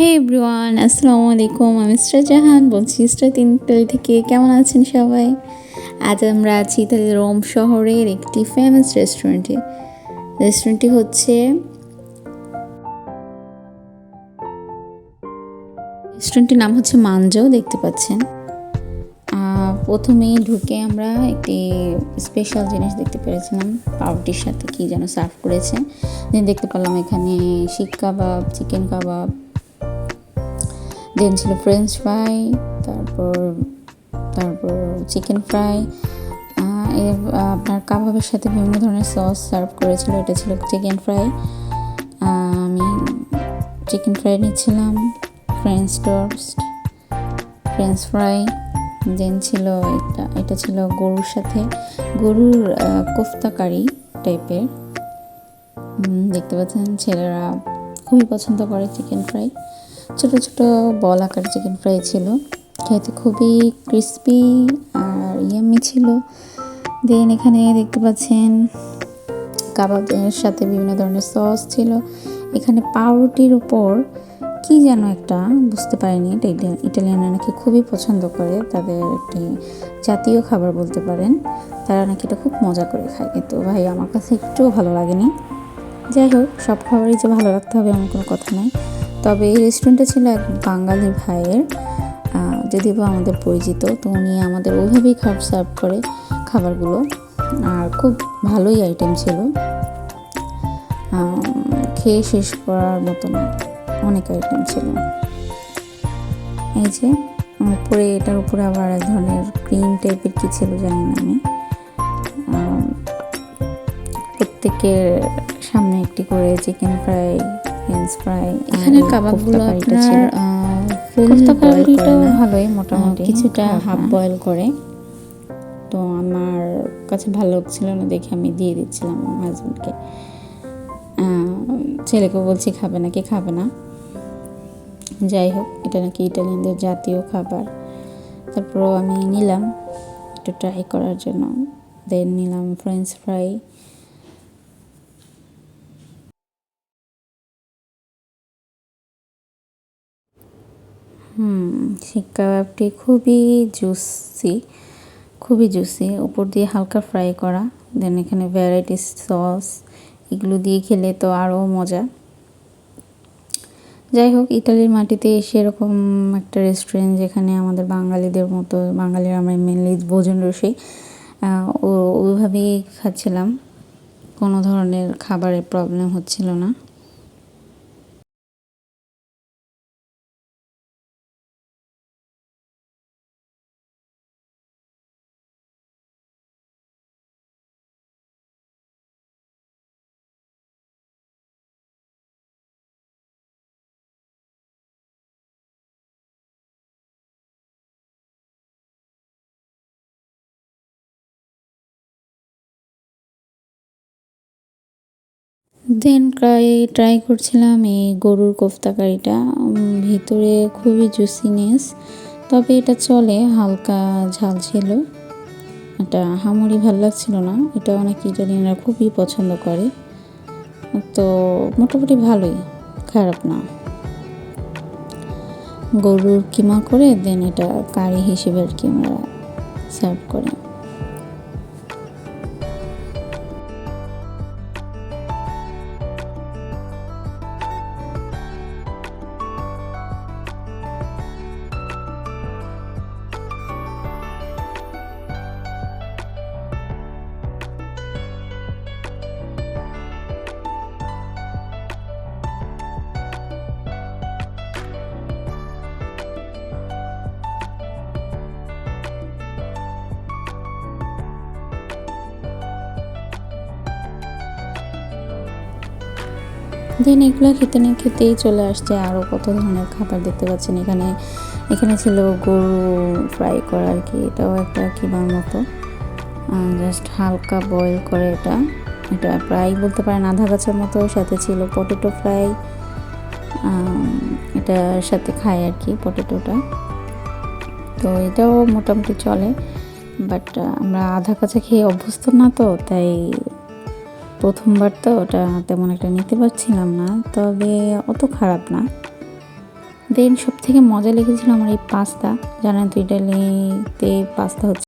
হে everyone আসসালামু আলাইকুম আমি ইসরা জাহান বলছি ইসরা তিন ইতালি থেকে, কেমন আছেন সবাই? আজ আমরা আছি ইতালির রোম শহরের একটি ফেমাস রেস্টুরেন্টে রেস্টুরেন্টটি হচ্ছে রেস্টুরেন্টটির নাম হচ্ছে মানজো দেখতে পাচ্ছেন। প্রথমেই ঢুকে আমরা একটি স্পেশাল জিনিস দেখতে পেরেছিলাম, পাউরুটির সাথে কি যেন সার্ভ করেছে। দেখতে পেলাম এখানে শিক কাবাব চিকেন কাবাব দেন ছিল ফ্রেঞ্চ ফ্রাই তারপর তারপর চিকেন ফ্রাই আপনার কাবাবের সাথে বিভিন্ন ধরনের সস সার্ভ করেছিল, এটা ছিল চিকেন ফ্রাই আমি চিকেন ফ্রাই নিচ্ছিলাম French toast French fry then ছিল এটা এটা ছিল গরুর সাথে, গরুর কোফতা কারি টাইপের দেখতে পাচ্ছেন ছেলেরা খুবই পছন্দ করে চিকেন ফ্রাই ছোট ছোট বল আকার চিকেন ফ্রাই ছিল। খেতে খুবই ক্রিস্পি আর ইয়ামি ছিল। দেন এখানে দেখতে পাচ্ছেন কাবাবের সাথে বিভিন্ন ধরনের সস ছিল। এখানে পাউরুটির উপর কি যেন একটা, বুঝতে পারিনি এটা ইটা- ইটালিয়ানরা নাকি খুবই পছন্দ করে, তাদের একটি জাতীয় খাবার বলতে পারেন। তারা নাকি এটা খুব মজা করে খায়। কিন্তু ভাই, আমার কাছে একটুও ভালো লাগেনি। যাই হোক, সব খাবারই যে ভালো রাখতে হবে এমন কোনো কথা নয় তবে এই রেস্টুরেন্টটা ছিল এক বাঙালি ভাইয়ের যদিও বা আমাদের পরিচিত, তো উনি আমাদের ওইভাবেই খাবার সার্ভ করে খাবারগুলো। আর খুব ভালোই আইটেম ছিল। খেয়ে শেষ করার মতো না অনেক আইটেম ছিল। এই যে, উপরে এটার উপরে আবার এক ধরনের ক্রিম টাইপের কী ছিল জানি না আমি। প্রত্যেকের সামনে একটি করে চিকেন ফ্রাই ফ্রেঞ্চ ফ্রাই এখানের কাবাবগুলো আপনার কোফতা না? ভালোই মোটামুটি। কিছুটা হাফ বয়েল করে। তো আমার কাছে ভালো লাগছিল না দেখে আমি দিয়ে দিচ্ছিলাম আমার হাজব্যান্ডকে ছেলেকে বলছি খাবে নাকি খাবে না? যাই হোক এটা নাকি ইটালিয়ানদের জাতীয় খাবার। তারপরও আমি নিলাম। একটু ট্রাই করার জন্য। দেন নিলাম ফ্রেঞ্চ ফ্রাই হুম খুবই জুসি খুবই জুসি। উপর দিয়ে হালকা ফ্রাই করা, দেন এখানে ভ্যারাইটিস সস, এগুলো দিয়ে খেলে তো আরও মজা। যাই হোক, ইতালির মাটিতে এসে এরকম একটা রেস্টুরেন্ট যেখানে আমাদের বাঙালিদের মতো, বাঙালিরা আমরা মেনলি ভোজন রসি ওইভাবেই খাচ্ছিলাম। কোনো ধরনের খাবারের প্রবলেম হচ্ছিল না। দেন ট্রাই ট্রাই করছিলাম এই গরুর কোফতা কারিটা ভিতরে খুবই জুসিনেস তবে এটা চলে, হালকা ঝাল ছিল। এটা হামড়ি ভালো লাগছিল না, এটা অনেক ইটালিয়ানরা খুবই পছন্দ করে। তো মোটামুটি ভালোই, খারাপ না। গরুর কিমা করে, দেন এটা কারি হিসেবে আর কি আমরা সার্ভ করি। দেন এগুলো খেতে না খেতেই চলে আসছে। আরও কত ধরনের খাবার দেখতে পাচ্ছেন এখানে। এখানে ছিল গরু ফ্রাই করা আর কি, এটাও একটা কিবার মতো। জাস্ট হালকা বয়েল করে এটা। এটা প্রায় বলতে পারেন আধা গাছের মতো, সাথে ছিল পটেটো ফ্রাই এটার সাথে খায় আর কি পটেটোটা তো এটাও মোটামুটি চলে বাট আমরা আধা কাছে খেয়ে অভ্যস্ত না তো, তাই প্রথমবার তো ওটা তেমন একটা নিতে পারছিলাম না, তবে অত খারাপ না। দেন সব থেকে মজা লেগেছিল আমার এই পাস্তা। জানেন তো ইটালিতে পাস্তা হচ্ছে